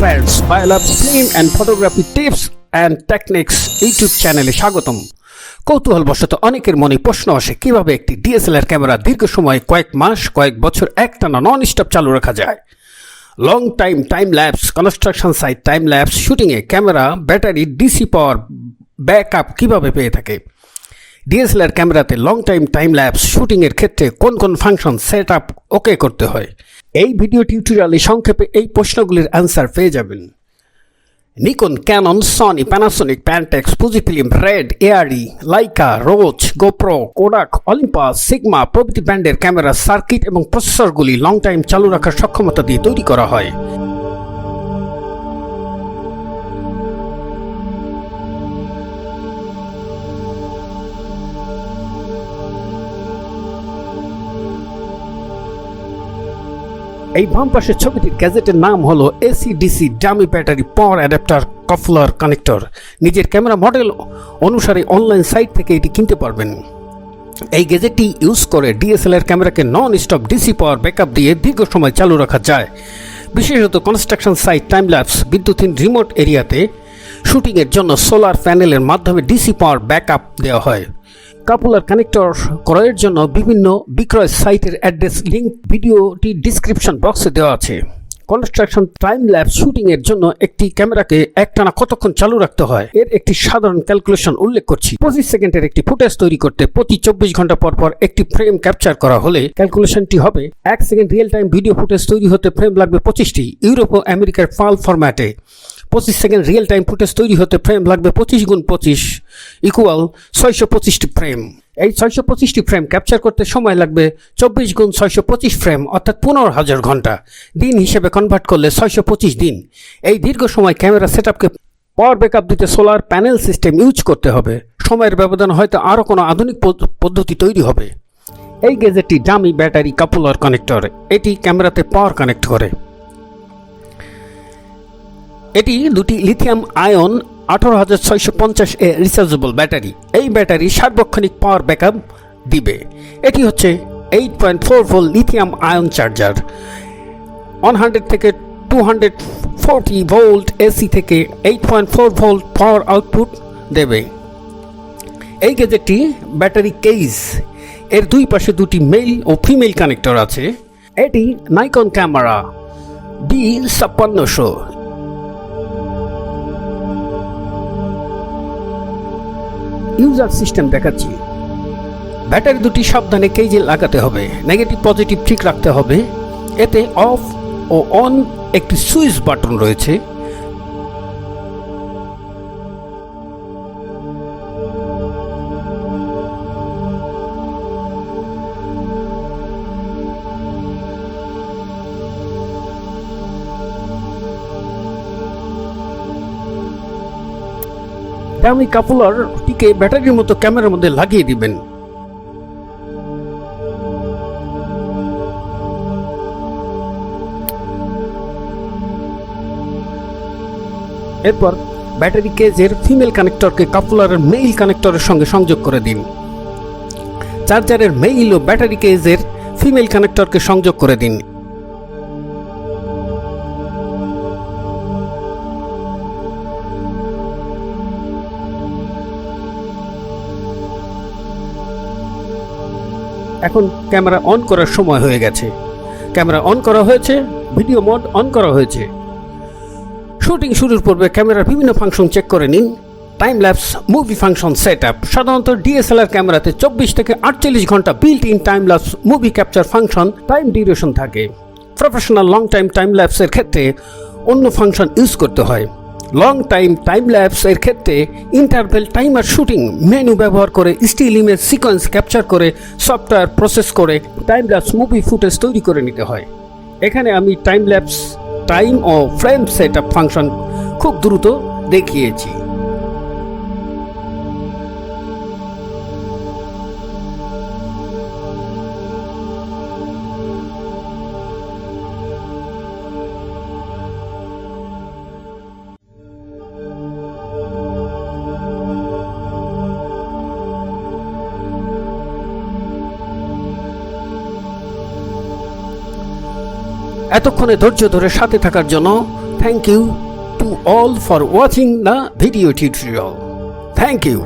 Friends বায়োলাভ film and photography tips and techniques YouTube চ্যানেলে স্বাগতম। কৌতূহলবশত অনেকের মনে প্রশ্ন আসে, কীভাবে একটি ডিএসএলআর ক্যামেরা দীর্ঘ সময় কয়েক মাস, কয়েক বছর একটানা নন স্টপ চালু রাখা যায়? Long time time lapse construction site time lapse শুটিংয়ে camera battery DC power backup কীভাবে পেয়ে থাকে? ডিএসএলআর ক্যামেরাতে লং টাইম টাইম ল্যাপস শুটিংয়ের ক্ষেত্রে কোন কোন ফাংশন সেট আপ ওকে করতে হয়? এই ভিডিও টিউটোরিয়ালে সংক্ষেপে এই প্রশ্নগুলির অ্যান্সার পেয়ে যাবেন। Nikon Canon Sony Panasonic Pentax Fujifilm Red ARRI Leica Roach GoPro Kodak Olympus Sigma প্রভৃতি ব্র্যান্ডের ক্যামেরা সার্কিট এবং প্রসেসরগুলি লং টাইম চালু রাখার সক্ষমতা দিয়ে তৈরি করা হয়। এই বাম পাশের ছবিটির গ্যাজেটের নাম হলো AC DC dummy battery power adapter coupler connector নিজের ক্যামেরা মডেল অনুসারে অনলাইন সাইট থেকে এটি কিনতে পারবেন। এই গ্যাজেটটি ইউজ করে DSLR ক্যামেরাকে non stop DC power backup দিয়ে দীর্ঘ সময় চালু রাখা যায়। বিশেষত কনস্ট্রাকশন সাইট টাইম ল্যাপস বিদ্যুৎহীন রিমোট এরিয়াতে শুটিংয়ের জন্য সোলার প্যানেলের মাধ্যমে ডিসি পাওয়ার ব্যাকআপ দেওয়া হয়। কাপুলার কানেক্টর ক্রয়ের জন্য বিভিন্ন বিক্রয় সাইটের অ্যাড্রেস লিঙ্ক ভিডিওটি ডিসক্রিপশন বক্সে দেওয়া আছে। কনস্ট্রাকশন টাইম ল্যাপস শুটিং এর জন্য একটি ক্যামেরাকে একটানা কতক্ষণ চালু রাখতে হয়, এর একটি সাধারণ ক্যালকুলেশন উল্লেখ করছি। পঁচিশ সেকেন্ডের একটি ফুটেজ তৈরি করতে প্রতি চব্বিশ ঘণ্টা পর পর একটি ফ্রেম ক্যাপচার করা হলে ক্যালকুলেশনটি হবে এক second real time video footage তৈরি হতে ফ্রেম লাগবে পঁচিশটি, ইউরোপ ও আমেরিকার ফাল ফরম্যাটে। পঁচিশ সেকেন্ড রিয়েল টাইম ফুটেজ তৈরি হতে ফ্রেম লাগবে পঁচিশ গুণ পঁচিশ ইকুয়াল ছয়শো পঁচিশটি ফ্রেম এই ছয়শো পঁচিশটি ফ্রেম ক্যাপচার করতে সময় লাগবে চব্বিশ গুণ ছয়শো পঁচিশ ফ্রেম অর্থাৎ পনেরো হাজার ঘণ্টা। দিন হিসেবে কনভার্ট করলে ছয়শো পঁচিশ দিন। এই দীর্ঘ সময় ক্যামেরা সেট আপকে পাওয়ার ব্যাকআপ দিতে সোলার প্যানেল সিস্টেম ইউজ করতে হবে। সময়ের ব্যবধান হয়তো আরও কোনো আধুনিক পদ- পদ্ধতি তৈরি হবে। এই গেজেটটি ডামি ব্যাটারি কাপুলার কানেক্টর এটি ক্যামেরাতে পাওয়ার কানেক্ট করে। এটি দুটি লিথিয়াম আয়ন আঠারো হাজার ছয়শো পঞ্চাশ এ রিচার্জেবল ব্যাটারি। এই ব্যাটারি সার্বক্ষণিক পাওয়ার ব্যাকআপ দিবে। এটি হচ্ছে eight point four four lithium ion charger. One hundred থেকে two hundred forty volt AC থেকে eight point four volt power output দেবে। এই গেজেটটি ব্যাটারি কেস এর দুই পাশে দুটি মেল ও ফিমেল কানেক্টর আছে। এটি নাইকন ক্যামেরা ডি ছাপ্পান্নশো। ইউজার সিস্টেম দেখাচ্ছি। ব্যাটারি দুটি সাবধানে কেজে লাগাতে হবে, নেগেটিভ পজিটিভ ঠিক রাখতে হবে। এতে অফ ও অন একটি সুইচ বাটন রয়েছে। দামি কাপুলারটিকে ব্যাটারির মতো ক্যামেরার মধ্যে লাগিয়ে দিবেন। এরপর ব্যাটারি কেজের ফিমেল কানেক্টরকে কাপুলারের মেইল কানেক্টরের সঙ্গে সংযোগ করে দিন। চার্জারের মেইল ও ব্যাটারি কেজের ফিমেল কানেক্টরকে সংযোগ করে দিন। এখন ক্যামেরা অন করার সময় হয়ে গেছে। ক্যামেরা অন করা হয়েছে, ভিডিও মোড অন করা হয়েছে। শুটিং শুরুর পূর্বে ক্যামেরার বিভিন্ন ফাংশন চেক করে নিন। Time lapse movie function set up সাধারণত ডিএসএলআর ক্যামেরাতে চব্বিশ থেকে আটচল্লিশ ঘণ্টা built in time lapse movie capture function time duration থাকে। প্রফেশনাল লং টাইম টাইম ল্যাপসের ক্ষেত্রে অন্য ফাংশন ইউজ করতে হয়। লং টাইম টাইম ল্যাপস এর ক্ষেত্রে ইন্টারভেল টাইমার শুটিং মেনু ব্যবহার করে স্টিল ইমেজ সিকোয়েন্স ক্যাপচার করে সফটওয়্যার প্রসেস করে টাইম ল্যাপস মুভি ফুটেজ তৈরি করে নিতে হয়। এখানে আমি টাইম ল্যাপস টাইম ও ফ্রেম সেট আপ ফাংশন খুব দ্রুত দেখিয়েছি। এতক্ষণে ধৈর্য ধরে সাথে থাকার জন্য thank you to all for watching the video tutorial thank you